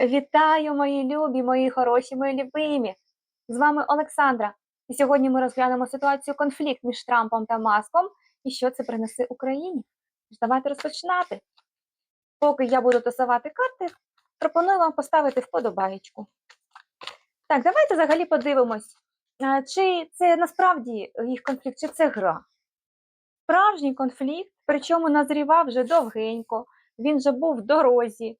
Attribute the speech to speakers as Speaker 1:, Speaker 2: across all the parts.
Speaker 1: Вітаю, мої любі, мої хороші, мої любимі! З вами Олександра. І сьогодні ми розглянемо ситуацію конфлікт між Трампом та Маском і що це принесе Україні. Давайте розпочинати. Поки я буду тасувати карти, пропоную вам поставити вподобаєчку. Так, давайте взагалі подивимось, чи це насправді їх конфлікт, чи це гра. Справжній конфлікт, причому назрівав вже довгенько, він вже був в дорозі.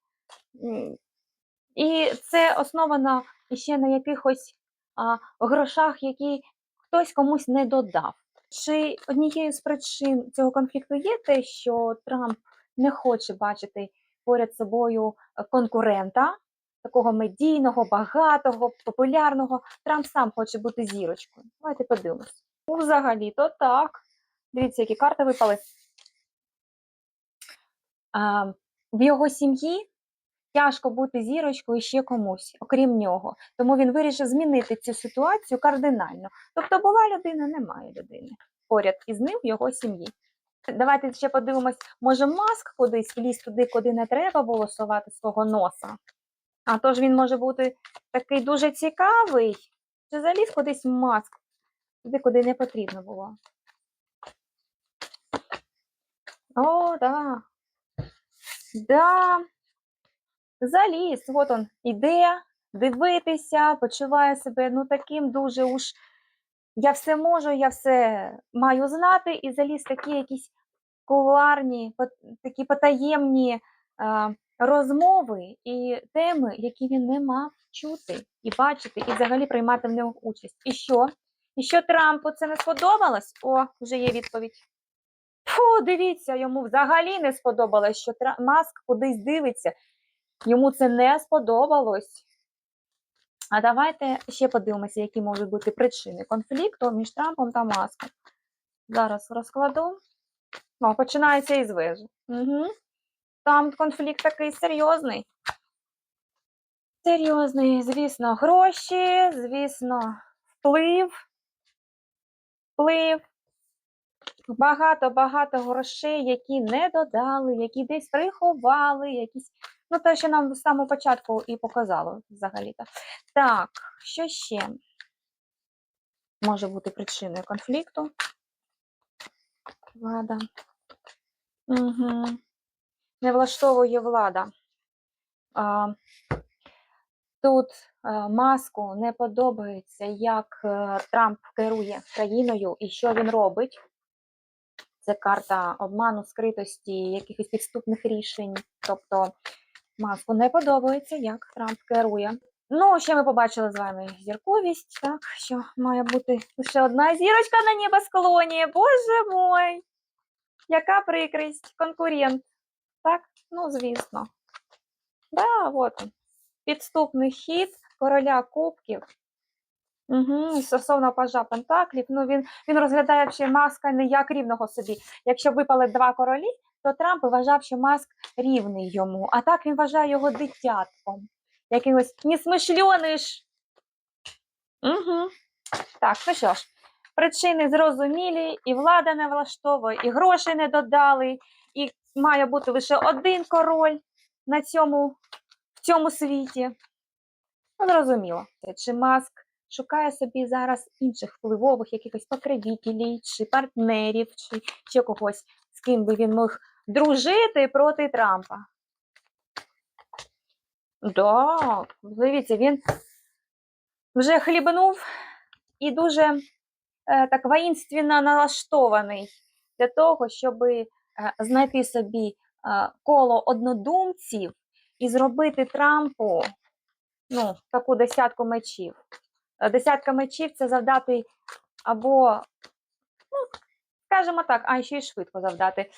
Speaker 1: І це основано ще на якихось а, грошах, які хтось комусь не додав. Чи однією з причин цього конфлікту є те, що Трамп не хоче бачити поряд собою е, конкурента, такого медійного, багатого, популярного. Трамп сам хоче бути зірочкою. Давайте подивимось. Ну, взагалі-то так. Дивіться, які карти випали. А, в його сім'ї тяжко бути зірочкою ще комусь, окрім нього. Тому він вирішив змінити цю ситуацію кардинально. Тобто була людина, немає людини. Поряд із ним його сім'ї. Давайте ще подивимось, може маск кудись вліз туди, куди не треба було совати свого носа. А тож він може бути такий дуже цікавий. Чи заліз кудись маск, туди, куди не потрібно було. О, да. Да. Заліз, от он іде дивитися, почуває себе ну таким дуже уж я все можу, я все маю знати, і заліз такі якісь кулуарні, такі потаємні а, розмови і теми, які він не мав чути і бачити, і взагалі приймати в нього участь. І що? І що Трампу це не сподобалось? О, вже є відповідь. Фу, дивіться, йому взагалі не сподобалось, що Маск кудись дивиться. Йому це не сподобалось. А давайте ще подивимося, які можуть бути причини конфлікту між Трампом та Маском. Зараз розкладу. О, починається із вежі. Угу. Там конфлікт такий серйозний. Серйозний, звісно, гроші, звісно, вплив. Вплив. Багато-багато грошей, які не додали, які десь приховали, якісь. Ну, те, що нам з самого початку і показало взагалі-то. Так, що ще може бути причиною конфлікту? Влада. Угу. Не влаштовує влада. А, тут а, маску не подобається, як е, Трамп керує країною і що він робить. Це карта обману, скритості, якихось підступних рішень. Тобто маску не подобається, як Трамп керує. Ну, ще ми побачили з вами зірковість, так, що має бути лише одна зірочка на небосклоні. Боже мой! Яка прикрість, конкурент. Так, ну, звісно. Да, от. Підступний хід короля кубків. Угу, стосовно пажа Пентаклів, ну він, він розглядає ще маска не як рівного собі. Якщо випали два королі, то Трамп вважав, що маск рівний йому, а так він вважає його дитятком. Якимось несмишльоний ж. Угу. Так, ну що ж, причини зрозумілі, і влада не влаштовує, і грошей не додали, і має бути лише один король на цьому, в цьому світі. Ну, зрозуміло, чи маск шукає собі зараз інших впливових якихось покровителів, чи партнерів, чи ще когось, з ким би він міг дружити проти Трампа. Да, дивіться, він вже хлібнув і дуже е, так воїнственно налаштований для того, щоб е, знайти собі е, коло однодумців і зробити Трампу ну, таку десятку мечів. Десятка мечів це завдати або, ну, скажімо так, а ще й швидко завдати.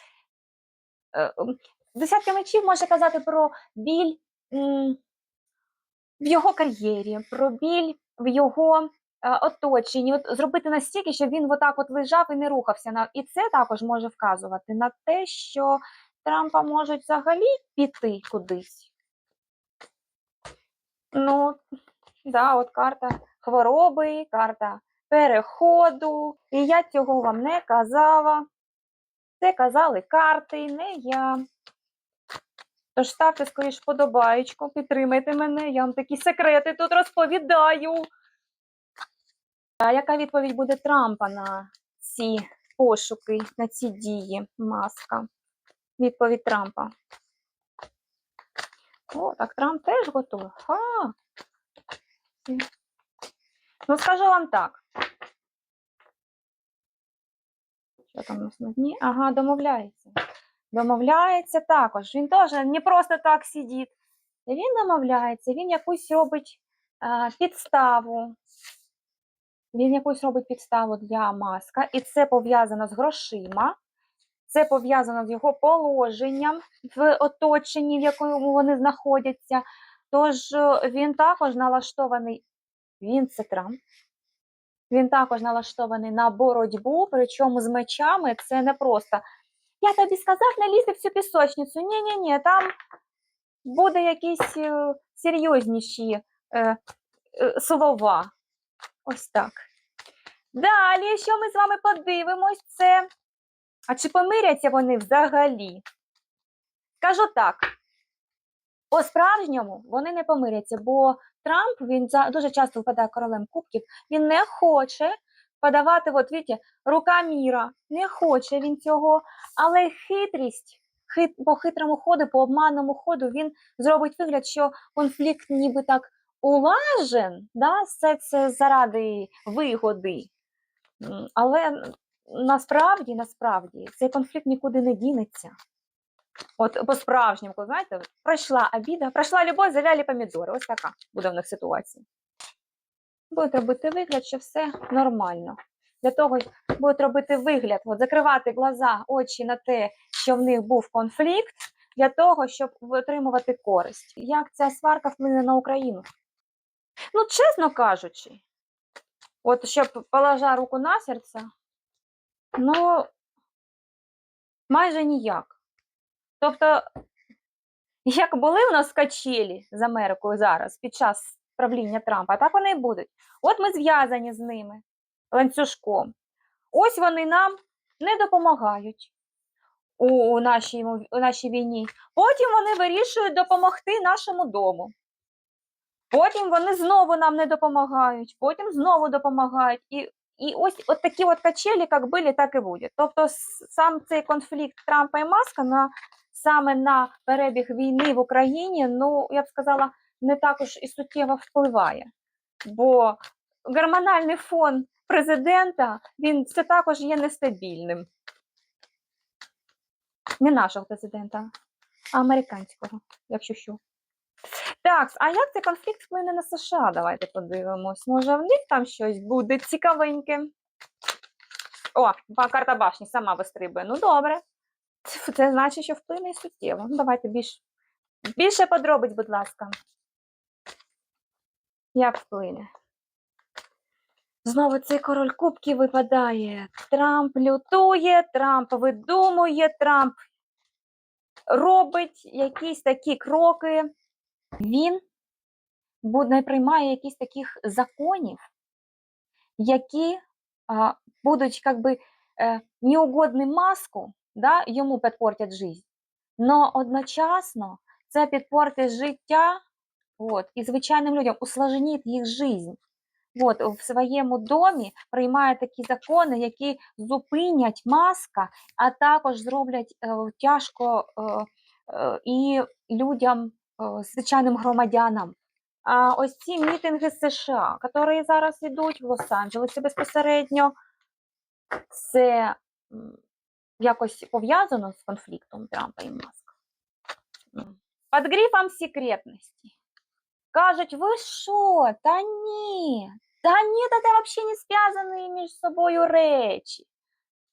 Speaker 1: Е, Десятка мечів може казати про біль в його кар'єрі, про біль в його е, оточенні. От зробити настільки, щоб він отак от лежав і не рухався. І це також може вказувати на те, що Трампа можуть взагалі піти кудись. Ну, да, от карта хвороби, карта переходу. І я цього вам не казала. Це казали карти, не я. Тож ставте скоріш вподобаєчку, підтримайте мене, я вам такі секрети тут розповідаю. А яка відповідь буде Трампа на ці пошуки, на ці дії маска? Відповідь Трампа. О, так Трамп теж готовий. Ну, скажу вам так. Що там у нас на дні? Ага, домовляється. Домовляється також. Він теж не просто так сидить. Він домовляється, він якусь робить а, підставу. Він якусь робить підставу для маска, і це пов'язано з грошима, це пов'язано з його положенням в оточенні, в якому вони знаходяться. Тож е, він також налаштований, він це Трамп. Він також налаштований на боротьбу, причому з мечами це не просто. Я тобі сказав не лізти в цю пісочницю. Ні, ні, ні, там буде якісь е, серйозніші е, е, слова. Ось так. Далі, що ми з вами подивимось, це. А чи помиряться вони взагалі? Скажу так. По-справжньому вони не помиряться, бо Трамп він за- дуже часто випадає королем кубків. Він не хоче подавати, от видите, рука міра. Не хоче він цього, але хитрість, хит, по хитрому ходу, по обманному ходу він зробить вигляд, що конфлікт ніби так улажен, да? все це заради вигоди. Але насправді, насправді, цей конфлікт нікуди не дінеться. От по-справжньому, знаєте, пройшла обіда, пройшла любов, завяли помідори. Ось така буде в них ситуація. Будуть робити вигляд, що все нормально. Для того будуть робити вигляд, от, закривати глаза, очі на те, що в них був конфлікт, для того, щоб отримувати користь. Як ця сварка вплине на Україну? Ну, чесно кажучи, от щоб положа руку на серце, ну майже ніяк. Тобто, як були у нас качелі з Америкою зараз під час правління Трампа, так вони і будуть. От ми зв'язані з ними ланцюжком. Ось вони нам не допомагають у, нашій, у нашій війні. Потім вони вирішують допомогти нашому дому. Потім вони знову нам не допомагають, потім знову допомагають. І, і ось от такі от качелі, як були, так і буде. Тобто сам цей конфлікт Трампа і Маска на, саме на перебіг війни в Україні, ну, я б сказала, не також і суттєво впливає. Бо гормональний фон президента, він це також є нестабільним. Не нашого президента, а американського, якщо що. Так, а як цей конфлікт вплине на США? Давайте подивимось. Може, в них там щось буде цікавеньке. О, карта башні сама вистрибує. Ну, добре. Це, значить, що вплине суттєво. Ну, давайте більш, більше подробиць, будь ласка. Як вплине? Знову цей король кубків випадає. Трамп лютує, Трамп видумує, Трамп робить якісь такі кроки. Він не приймає якісь таких законів, які а, будуть как би, е, неугодні маску, да, йому підпортять життя. Но одночасно це підпортить життя от, і звичайним людям, усложнить їх життя. От, в своєму домі приймає такі закони, які зупинять маска, а також зроблять е, тяжко е, е, і людям, е, звичайним громадянам. А ось ці мітинги США, які зараз йдуть в Лос-Анджелесі безпосередньо, це якось пов'язано з конфліктом Трампа і Маска. Під грифом секретності. Кажуть, ви що? Та ні, та ні, та це взагалі не зв'язані між собою речі.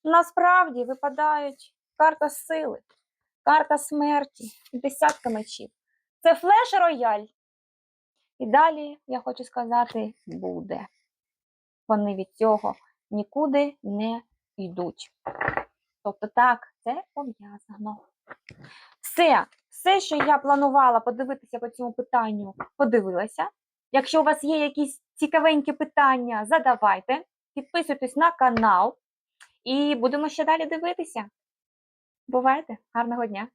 Speaker 1: Насправді випадають карта сили, карта смерті, десятка мечів. Це флеш рояль. І далі, я хочу сказати, буде. Вони від цього нікуди не йдуть. Тобто, так, це пов'язано. Все, все, що я планувала подивитися по цьому питанню, подивилася. Якщо у вас є якісь цікавенькі питання, задавайте, підписуйтесь на канал і будемо ще далі дивитися. Бувайте, гарного дня!